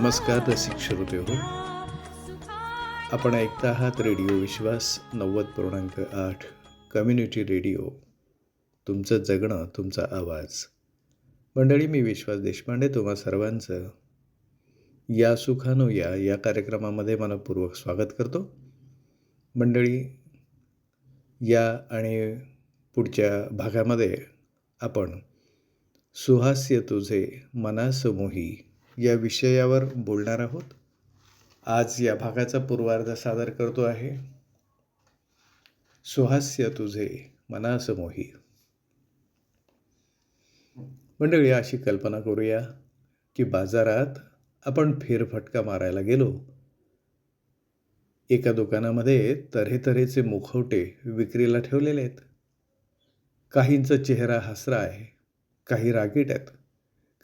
नमस्कार रसिक श्रोते हो आपण ऐकता आहात रेडिओ विश्वास नव्वद पूर्णांक आठ कम्युनिटी रेडिओ. तुमचं जगणं तुमचा आवाज. मंडळी मी विश्वास देशपांडे तुम्हा सर्वांचं या सुखानो या या कार्यक्रमामध्ये मनपूर्वक स्वागत करतो. मंडळी या आणि पुढच्या भागामध्ये आपण सुहास्य तुझे मनासमोही या विषयावर बोलणार आहोत. आज या भागाचा पूर्वार्ध सादर करतो आहे. सुहास्य तुझे मनासमोही. मंडळी अशी कल्पना करूया की बाजारात आपण फेरफटका मारायला गेलो. एका दुकानामध्ये तऱ्हेतऱ्हेचे मुखवटे विक्रीला ठेवलेले आहेत. काहींचा चेहरा हसरा आहे काही रागीट आहेत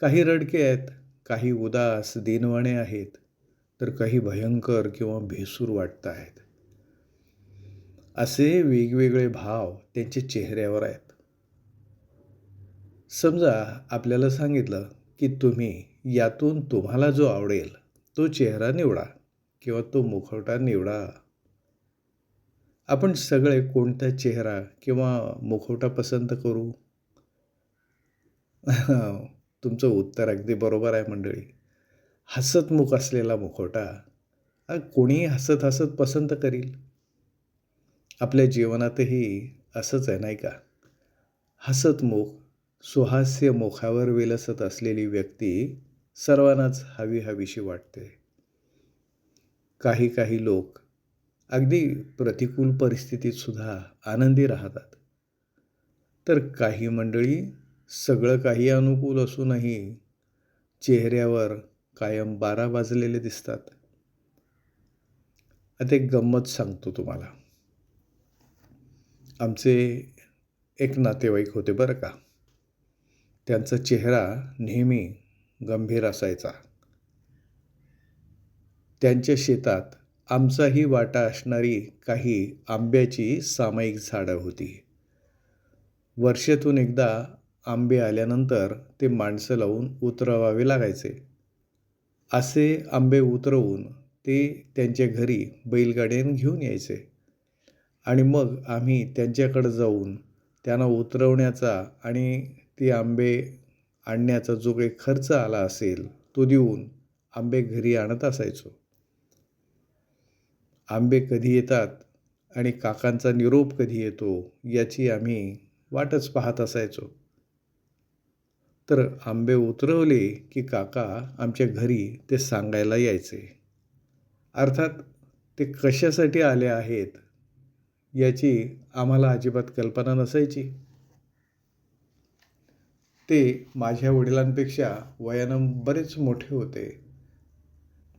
काही रडके आहेत काही उदास दिनवाणे आहेत तर काही भयंकर किंवा भेसूर वाटत आहेत असे वेगवेगळे भाव त्यांच्या चेहऱ्यावर आहेत. समजा आपल्याला सांगितलं की तुम्ही यातून तुम्हाला जो आवडेल तो चेहरा निवडा किंवा तो मुखवटा निवडा. आपण सगळे कोणता चेहरा किंवा मुखवटा पसंत करू? तुमचं उत्तर अगदी बरोबर आहे मंडळी. हसतमुख असलेला मुखवटा कोणीही हसत हसत पसंत करील? आपल्या जीवनातही असंच आहे नाही का? हसतमुख सुहास्य मुखावर विलसत असलेली व्यक्ती सर्वांनाच हवी हवीशी वाटते. काही काही लोक अगदी प्रतिकूल परिस्थितीत सुद्धा आनंदी राहतात. तर काही मंडळी सगळं काही अनुकूल असूनही चेहऱ्यावर कायम बारा वाजलेले दिसतात. आता एक गंमत सांगतो तुम्हाला. आमचे एक नातेवाईक होते बरं का. त्यांचा चेहरा नेहमी गंभीर असायचा. त्यांच्या शेतात आमचाही वाटा असणारी काही आंब्याची सामायिक झाडं होती. वर्षातून एकदा आंबे आल्यानंतर ते माणसं लावून उतरवावे लागायचे. असे आंबे उतरवून ते त्यांच्या घरी बैलगाड्याने घेऊन यायचे. आणि मग आम्ही त्यांच्याकडं जाऊन त्यांना उतरवण्याचा आणि ते आंबे आणण्याचा जो काही खर्च आला असेल तो देऊन आंबे घरी आणत असायचो. आंबे कधी येतात आणि काकांचा निरोप कधी येतो याची आम्ही वाटच पाहत असायचो. तर आंबे उतरवले की काका आमच्या घरी ते सांगायला यायचे. अर्थात ते कशासाठी आले आहेत याची आम्हाला अजिबात कल्पना नसायची. ते माझ्या वडिलांपेक्षा वयानं बरेच मोठे होते.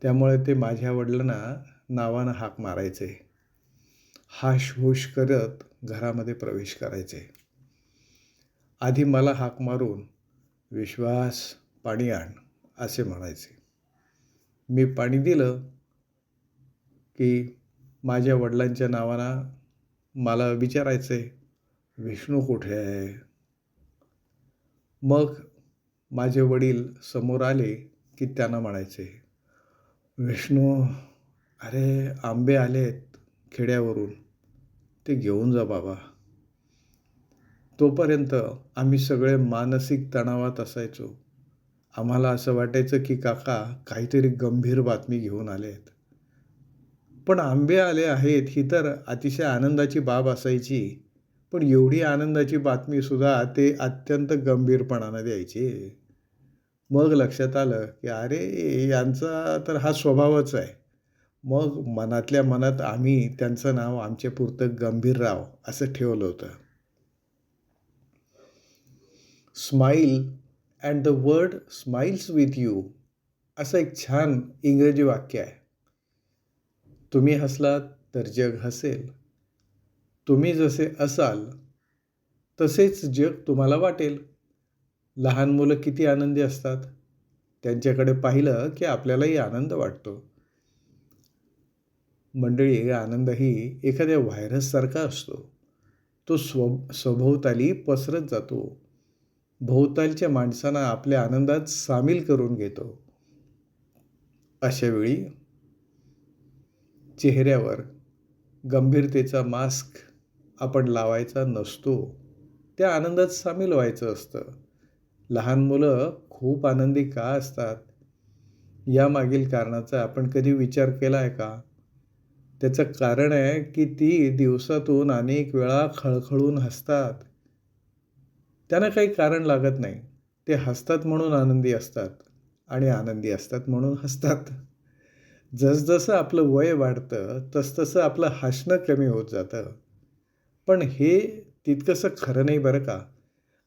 त्यामुळे ते माझ्या वडिलांना नावानं हाक मारायचे. हाश होश करत घरामध्ये प्रवेश करायचे. आधी मला हाक मारून विश्वास पाणी आण असे म्हणायचे. मी पाणी दिलं की माझ्या वडिलांच्या नावानं मला विचारायचे विष्णू कुठे आहे? मग माझे वडील समोर आले की त्यांना म्हणायचे विष्णू अरे आंबे आलेत खेड्यावरून. ते घेऊन जा बाबा. तोपर्यंत आम्ही सगळे मानसिक तणावात असायचो. आम्हाला असं वाटायचं की काका काहीतरी गंभीर बातमी घेऊन आले आहेत पण आंबे आले आहेत ही तर अतिशय आनंदाची बाब असायची. पण एवढी आनंदाची बातमीसुद्धा ते अत्यंत गंभीरपणानं द्यायचे. मग लक्षात आलं की अरे यांचा तर हा स्वभावच आहे. मग मनातल्या मनात आम्ही त्यांचं नाव आमच्या पुरतं गंभीरराव असं ठेवलं होतं. Smile and the world smiles with you असं एक छान इंग्रजी वाक्य आहे. तुम्ही हसलात तर जग हसेल. तुम्ही जसे असाल तसेच जग तुम्हाला वाटेल. लहान मुलं किती आनंदी असतात. त्यांच्याकडे पाहिलं की आपल्यालाही आनंद वाटतो. मंडळी आनंदही एखाद्या व्हायरससारखा असतो. तो स्व स्वभोवताली पसरत जातो. भोवतालच्या माणसांना आपल्या आनंदात सामील करून घेतो. अशावेळी चेहऱ्यावर गंभीरतेचा मास्क आपण लावायचा नसतो. त्या आनंदात सामील व्हायचं असतं. लहान मुलं खूप आनंदी का असतात? यामागील कारणाचा आपण कधी विचार केला आहे का? त्याचं कारण आहे की ती दिवसातून अनेक वेळा खळखळून हसतात. त्यांना काही कारण लागत नाही. ते हसतात म्हणून आनंदी असतात आणि आनंदी असतात म्हणून हसतात. जसजसं आपलं वय वाढतं तसतसं आपलं हसणं कमी होत जातं. पण हे तितकंसं खरं नाही बरं का?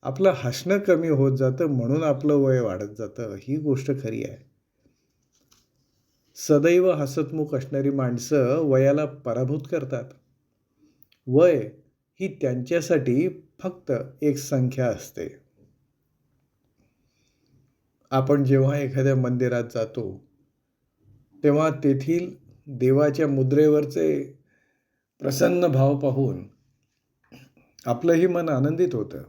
आपलं हसणं कमी होत जातं म्हणून आपलं वय वाढत जातं. ही गोष्ट खरी आहे. सदैव हसतमुख असणारी माणसं वयाला पराभूत करतात. वय ही त्यांच्यासाठी फक्त एक संख्या असते. आपण जेव्हा एखाद्या मंदिरात जातो तेव्हा तेथील देवाच्या मुद्रेवरचे प्रसन्न भाव पाहून आपलंही मन आनंदित होतं.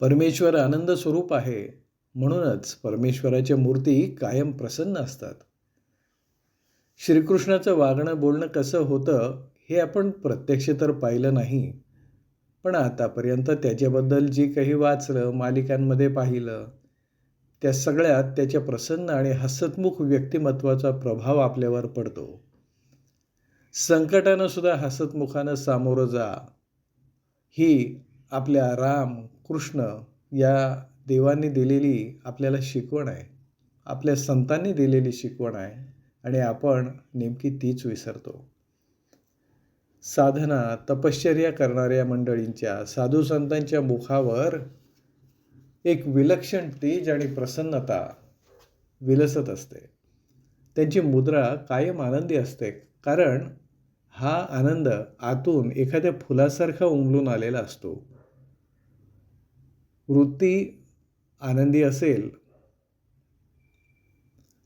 परमेश्वर आनंद स्वरूप आहे म्हणूनच परमेश्वराच्या मूर्ती कायम प्रसन्न असतात. श्रीकृष्णाचं वागणं बोलणं कसं होतं हे आपण प्रत्यक्ष तर पाहिलं नाही पण आतापर्यंत त्याच्याबद्दल जे काही वाचलं मालिकांमध्ये पाहिलं त्या सगळ्यात त्याच्या प्रसन्न आणि हसतमुख व्यक्तिमत्वाचा प्रभाव आपल्यावर पडतो. संकटानं सुद्धा हसतमुखानं सामोरं जा. ही आपल्या राम कृष्ण या देवांनी दिलेली आपल्याला शिकवण आहे. आपल्या संतांनी दिलेली शिकवण आहे आणि आपण नेमकी तीच विसरतो. साधना तपश्चर्या करणाऱ्या मंडळींच्या साधू संतांच्या मुखावर एक विलक्षण तेज आणि प्रसन्नता विलसत असते. त्यांची मुद्रा कायम आनंदी असते कारण हा आनंद आतून एखाद्या फुलासारखा उमलून आलेला असतो. वृत्ती आनंदी असेल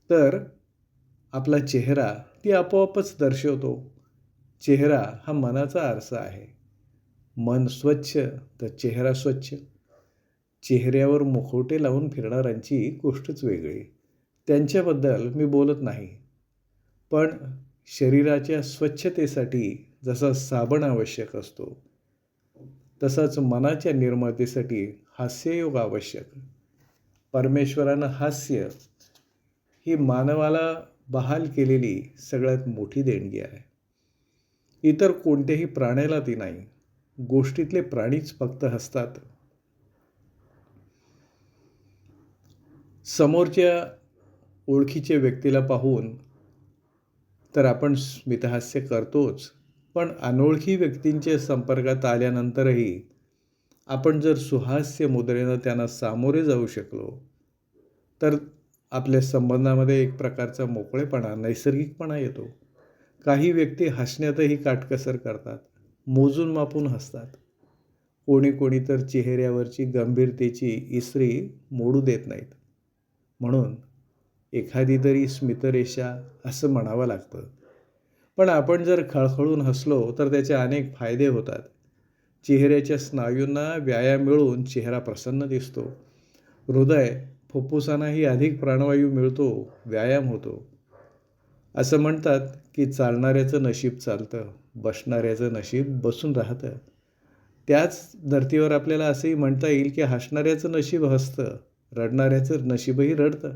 तर आपला चेहरा ती आपोआपच दर्शवतो. चेहरा हा मनाचा आरसा आहे. मन स्वच्छ तर चेहरा स्वच्छ. चेहऱ्यावर मुखवटे लावून फिरणाऱ्यांची गोष्टच वेगळी. त्यांच्याबद्दल मी बोलत नाही. पण शरीराच्या स्वच्छतेसाठी जसा साबण आवश्यक असतो तसाच मनाच्या निर्मळतेसाठी हास्ययोग आवश्यक. परमेश्वरानं हास्य ही मानवाला बहाल केलेली सगळ्यात मोठी देणगी आहे. इतर कोणत्याही प्राण्याला ती नाही. गोष्टीतले प्राणीच फक्त हसतात. समोरच्या ओळखीच्या व्यक्तीला पाहून तर आपण स्मितहास्य करतोच पण अनोळखी व्यक्तींच्या संपर्कात आल्यानंतरही आपण जर सुहास्य मुद्रेनं त्यांना सामोरे जाऊ शकलो तर आपल्या संबंधामध्ये एक प्रकारचा मोकळेपणा नैसर्गिकपणा येतो. काही व्यक्ती हसण्यातही काटकसर करतात. मोजून मापून हसतात. कोणी कोणी तर चेहऱ्यावरची गंभीरतेची इसरी मोडू देत नाहीत. म्हणून एखादी तरी स्मितरेषा असं म्हणावं लागतं. पण आपण जर खळखळून हसलो तर त्याचे अनेक फायदे होतात. चेहऱ्याच्या स्नायूंना व्यायाम मिळून चेहरा प्रसन्न दिसतो. हृदय फुफ्फुसांनाही अधिक प्राणवायू मिळतो व्यायाम होतो. असं म्हणतात की चालणाऱ्याचं नशीब चालतं बसणाऱ्याचं नशीब बसून राहतं. त्याच धर्तीवर आपल्याला असंही म्हणता येईल की हसणाऱ्याचं नशीब हसतं रडणाऱ्याचं नशीबही रडतं.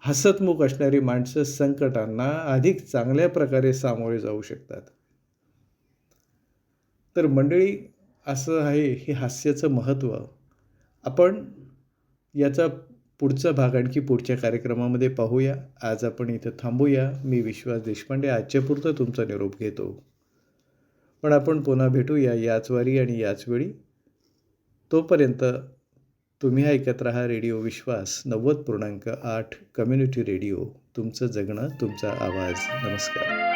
हसतमुख असणारी माणसं संकटांना अधिक चांगल्या प्रकारे सामोरे जाऊ शकतात. तर मंडळी असं आहे हे हास्याचं महत्त्व. आपण याचा पुढचा भाग आणखी पुढच्या कार्यक्रमामध्ये पाहूया. आज आपण इथं थांबूया. मी विश्वास देशपांडे आजच्यापुरतं तुमचा निरोप घेतो. पण आपण पुन्हा भेटूया याच वारी आणि याच वेळी. तोपर्यंत तुम्ही ऐकत राहा रेडिओ विश्वास नव्वद पूर्णांक आठ कम्युनिटी रेडिओ. तुमचं जगणं तुमचा आवाज. नमस्कार.